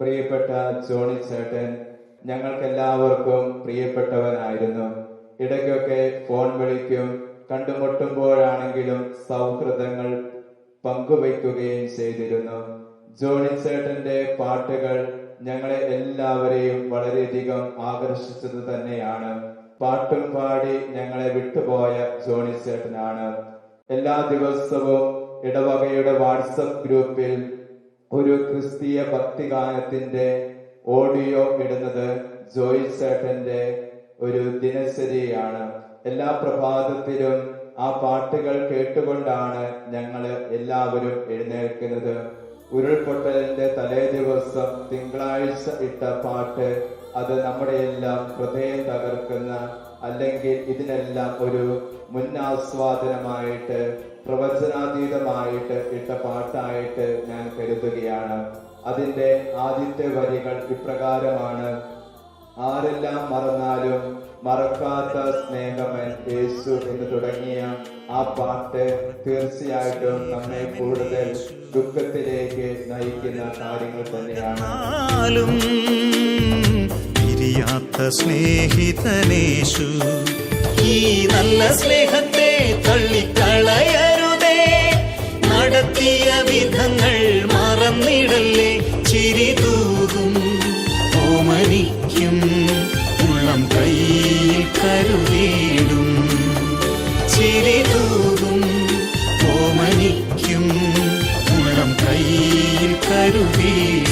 പ്രിയപ്പെട്ട ജോണി ചേട്ടൻ ഞങ്ങൾക്കെല്ലാവർക്കും പ്രിയപ്പെട്ടവനായിരുന്നു. ഇടയ്ക്കൊക്കെ ഫോൺ വിളിക്കും കണ്ടുമുട്ടുമ്പോഴാണെങ്കിലും സൗഹൃദങ്ങൾ പങ്കുവയ്ക്കുകയും ചെയ്തിരുന്നു. ജോണി ചേട്ടന്റെ പാട്ടുകൾ ഞങ്ങളെ എല്ലാവരെയും വളരെയധികം ആകർഷിച്ചത് തന്നെയാണ്. പാട്ടും പാടി ഞങ്ങളെ വിട്ടുപോയ ജോണി ചേട്ടനാണ്. എല്ലാ ദിവസവും ഇടവകയുടെ വാട്സപ്പ് ഗ്രൂപ്പിൽ ഒരു ക്രിസ്തീയ ഭക്തിഗാനത്തിന്റെ ഓഡിയോ ഇടുന്നത് ജോയി ചേട്ടന്റെ ഒരു ദിനശരിയാണ് എല്ലാ പ്രഭാതത്തിലും ആ പാട്ടുകൾ കേട്ടുകൊണ്ടാണ് ഞങ്ങൾ എല്ലാവരും എഴുന്നേൽക്കുന്നത്. ഉരുൾപൊട്ടലിന്റെ തലേ ദിവസം തിങ്കളാഴ്ച ഇട്ട പാട്ട് അത് നമ്മുടെ എല്ലാം ഹൃദയം തകർക്കുന്ന അല്ലെങ്കിൽ ഇതിനെല്ലാം ഒരു മുന്നാസ്വാദനമായിട്ട് പ്രവചനാതീതമായിട്ട് ഇട്ട പാട്ടായിട്ട് ഞാൻ കരുതുകയാണ്. അതിന്റെ ആദ്യത്തെ വരികൾ ഇപ്രകാരമാണ്. ആരെല്ലാം മറന്നാലും മറക്കാത്ത സ്നേഹമൻ യേശു എന്ന് തുടങ്ങിയ ആ പാട്ട് തീർച്ചയായിട്ടും നമ്മെ കൂടുതൽ ദുഃഖത്തിലേക്ക് നയിക്കുന്ന കാര്യങ്ങൾ തന്നെയാണ്. പിരിയാത്ത സ്നേഹിതനേശു ഈ നല്ല സ്നേഹത്തെ തള്ളിക്കളയരുതേ. നടത്തിയ വിധങ്ങൾ മറന്നിടല്ലേ ചിരി തൂകും. ഓമനിക്കും தருவீர்